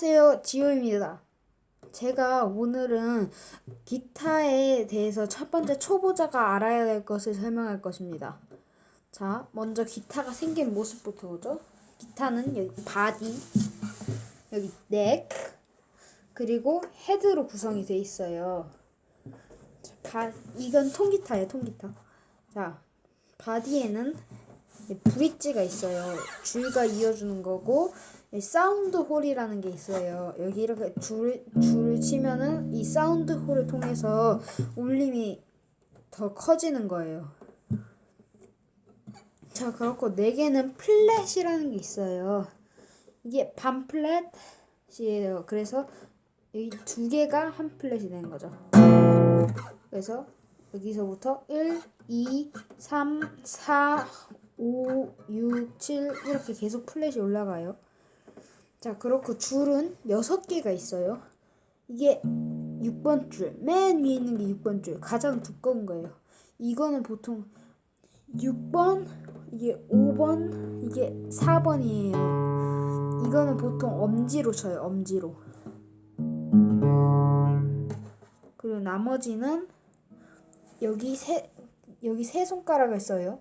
안녕하세요. 지호입니다. 제가 오늘은 기타에 대해서 첫 번째 초보자가 알아야 될 것을 설명할 것입니다. 자, 먼저 기타가 생긴 모습부터 보죠. 기타는 여기 바디, 여기 넥, 그리고 헤드로 구성이 돼 있어요. 자, 바, 이건 통기타예요, 통기타. 자, 바디에는 브릿지가 있어요. 줄과 이어주는 거고 이 사운드 홀이라는 게 있어요. 여기 이렇게 줄을 줄을 치면은 이 사운드 홀을 통해서 울림이 더 커지는 거예요. 자, 그렇고 네 개는 플랫이라는 게 있어요. 이게 반 플랫이에요. 그래서 여기 두 개가 한 플랫이 되는 거죠. 그래서 여기서부터 1, 2, 3, 4, 5, 6, 7 이렇게 계속 플랫이 올라가요. 자, 그렇고 줄은 6개가 있어요. 이게 6번 줄, 맨 위에 있는 게 6번 줄, 가장 두꺼운 거예요. 이거는 보통 6번, 이게 5번, 이게 4번이에요. 이거는 보통 엄지로 쳐요, 엄지로. 그리고 나머지는 여기 세, 여기 세 손가락을 써요.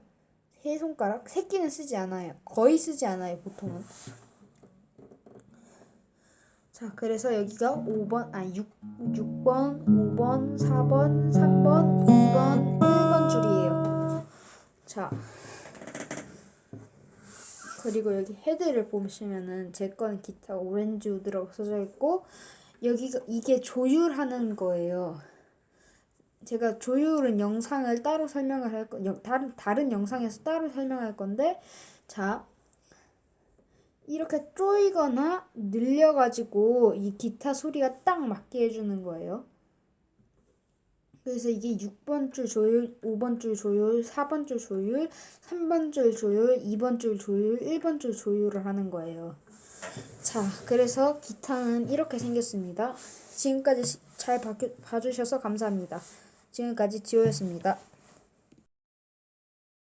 세 손가락? 새끼는 쓰지 않아요. 거의 쓰지 않아요, 보통은. 자, 그래서 여기가 5번, 아, 6, 6번, 5번, 4번, 3번, 2번, 1번 줄이에요. 자. 그리고 여기 헤드를 보시면은 제 거는 기타 오렌지 우드라고 써져 있고 여기가 이게 조율하는 거예요. 제가 조율은 영상을 따로 설명을 할 거, 영, 다른 다른 영상에서 따로 설명할 건데 자 이렇게 쪼이거나 늘려가지고 이 기타 소리가 딱 맞게 해주는 거예요. 그래서 이게 6번 줄 조율, 5번 줄 조율, 4번 줄 조율, 3번 줄 조율, 2번 줄 조율, 1번 줄 조율을 하는 거예요. 자, 그래서 기타는 이렇게 생겼습니다. 지금까지 잘 봐, 봐주셔서 감사합니다. 지금까지 지호였습니다.